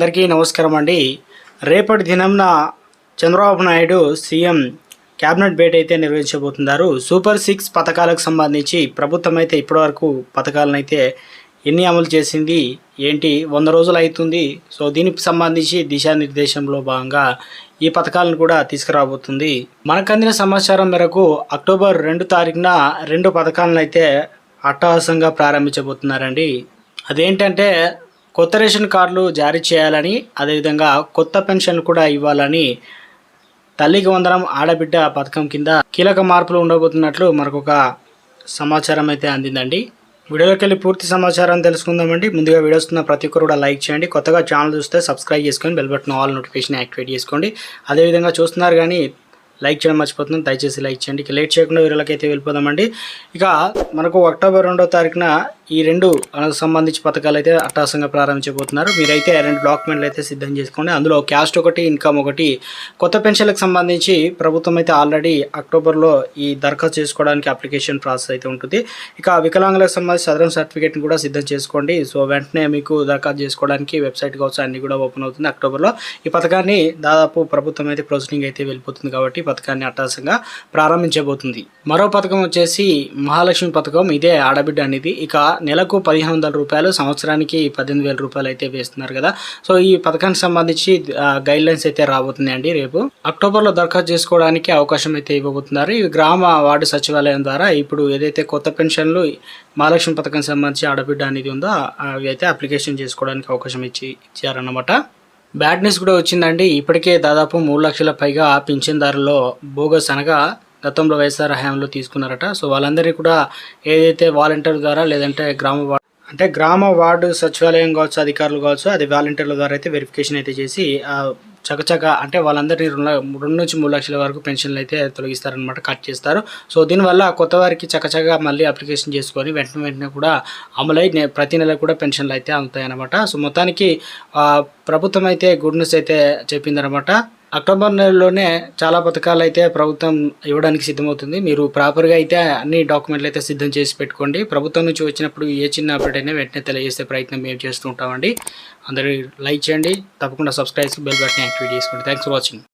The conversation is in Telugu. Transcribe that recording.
అందరికీ నమస్కారం అండి. రేపటి దినంన చంద్రబాబు నాయుడు సీఎం క్యాబినెట్ భేటీ అయితే నిర్వహించబోతున్నారు. సూపర్ సిక్స్ పథకాలకు సంబంధించి ప్రభుత్వం అయితే ఇప్పటివరకు పథకాలను అయితే ఎన్ని అమలు చేసింది ఏంటి వంద రోజులు అవుతుంది సో దీనికి సంబంధించి దిశానిర్దేశంలో భాగంగా ఈ పథకాలను కూడా తీసుకురాబోతుంది. మనకు అందిన సమాచారం మేరకు అక్టోబర్ రెండు తారీఖున రెండు పథకాలను అయితే అట్టహాసంగా ప్రారంభించబోతున్నారండి. అదేంటంటే కొత్త రేషన్ కార్డులు జారీ చేయాలని అదేవిధంగా కొత్త పెన్షన్లు కూడా ఇవ్వాలని తల్లికి వందనం ఆడబిడ్డ పథకం కింద కీలక మార్పులు ఉండబోతున్నట్లు మరొక సమాచారం అయితే అందిందండి. వీడియోలోకి వెళ్ళి పూర్తి సమాచారం తెలుసుకుందామండి. ముందుగా వీడియోస్ ఉన్న ప్రతి ఒక్కరు కూడా లైక్ చేయండి. కొత్తగా ఛానల్ చూస్తే సబ్స్క్రైబ్ చేసుకొని bell button all notification activate చేసుకోండి. అదేవిధంగా చూస్తున్నారు కానీ లైక్ చేయడం మర్చిపోతున్నాం దయచేసి లైక్ చేయండి. లేట్ చేయకుండా వీడియోలోకి అయితే వెళ్ళిపోదామండి. ఇక మనకు అక్టోబర్ రెండో తారీఖున ఈ రెండు సంబంధించి పథకాలు అయితే అట్టాసంగా ప్రారంభించబోతున్నారు. మీరైతే రెండు డాక్యుమెంట్లు అయితే సిద్ధం చేసుకోండి. అందులో క్యాస్ట్ ఒకటి ఇన్కమ్ ఒకటి. కొత్త పెన్షన్లకు సంబంధించి ప్రభుత్వం అయితే ఆల్రెడీ అక్టోబర్లో ఈ దరఖాస్తు చేసుకోవడానికి అప్లికేషన్ ప్రాసెస్ అయితే ఉంటుంది. ఇక వికలాంగులకు సంబంధించి సదరం సర్టిఫికేట్ని కూడా సిద్ధం చేసుకోండి. సో వెంటనే మీకు దరఖాస్తు చేసుకోవడానికి వెబ్సైట్ కావచ్చు అన్ని కూడా ఓపెన్ అవుతుంది అక్టోబర్లో. ఈ పథకాన్ని దాదాపు ప్రభుత్వం అయితే ప్రొసీడింగ్ అయితే వెళ్ళిపోతుంది కాబట్టి పథకాన్ని అట్టాసంగా ప్రారంభించబోతుంది. మరో పథకం వచ్చేసి మహాలక్ష్మి పథకం. ఇదే ఆడబిడ్డ అనేది. ఇక నెలకు పదిహేను వందల రూపాయలు సంవత్సరానికి పద్దెనిమిది వేల రూపాయలు అయితే వేస్తున్నారు కదా. సో ఈ పథకానికి సంబంధించి గైడ్ లైన్స్ అయితే రాబోతున్నాయండి రేపు. అక్టోబర్లో దరఖాస్తు చేసుకోవడానికి అవకాశం అయితే ఇవ్వబోతున్నారు. ఈ గ్రామ వార్డు సచివాలయం ద్వారా ఇప్పుడు ఏదైతే కొత్త పెన్షన్లు మహాలక్ష్మి పథకం సంబంధించి ఆడబిడ్డ అనేది ఉందో అవి అయితే అప్లికేషన్ చేసుకోవడానికి అవకాశం ఇచ్చి ఇచ్చారన్నమాట. బ్యాడ్ న్యూస్ కూడా వచ్చిందండి. ఇప్పటికే దాదాపు మూడు లక్షల పైగా పింఛన్దారుల్లో బోగస్ అనగా గతంలో వైఎస్ఆర్ హయాంలో తీసుకున్నారట. సో వాళ్ళందరికీ కూడా ఏదైతే వాలంటీర్ ద్వారా లేదంటే గ్రామ అంటే గ్రామ వార్డు సచివాలయం కావచ్చు అధికారులు కావచ్చు అది వాలంటీర్ల ద్వారా అయితే వెరిఫికేషన్ అయితే చేసి చకచక అంటే వాళ్ళందరినీ రెండు రెండు నుంచి మూడు లక్షల వరకు పెన్షన్లు అయితే తొలగిస్తారనమాట కట్ చేస్తారు. సో దీనివల్ల కొత్త వారికి చకచక మళ్ళీ అప్లికేషన్ చేసుకొని వెంటనే వెంటనే కూడా అమలై ప్రతి నెల కూడా పెన్షన్లు అయితే అందుతాయి సో మొత్తానికి ప్రభుత్వం అయితే గుడ్ న్యూస్ అయితే చెప్పిందనమాట అక్టోబర్ నెలలోనే చాలా పథకాలు అయితే ప్రభుత్వం ఇవ్వడానికి సిద్ధమవుతుంది. మీరు ప్రాపర్గా అయితే అన్ని డాక్యుమెంట్లు అయితే సిద్ధం చేసి పెట్టుకోండి. ప్రభుత్వం నుంచి వచ్చినప్పుడు ఏ చిన్న అప్డేట్ అయినా వెంటనే తెలియజేసే ప్రయత్నం మేము చేస్తూ ఉంటామండి. అందరూ లైక్ చేయండి. తప్పకుండా సబ్స్క్రైబ్ బెల్ బటన్ యాక్టివేట్ చేసుకోండి. Thanks for watching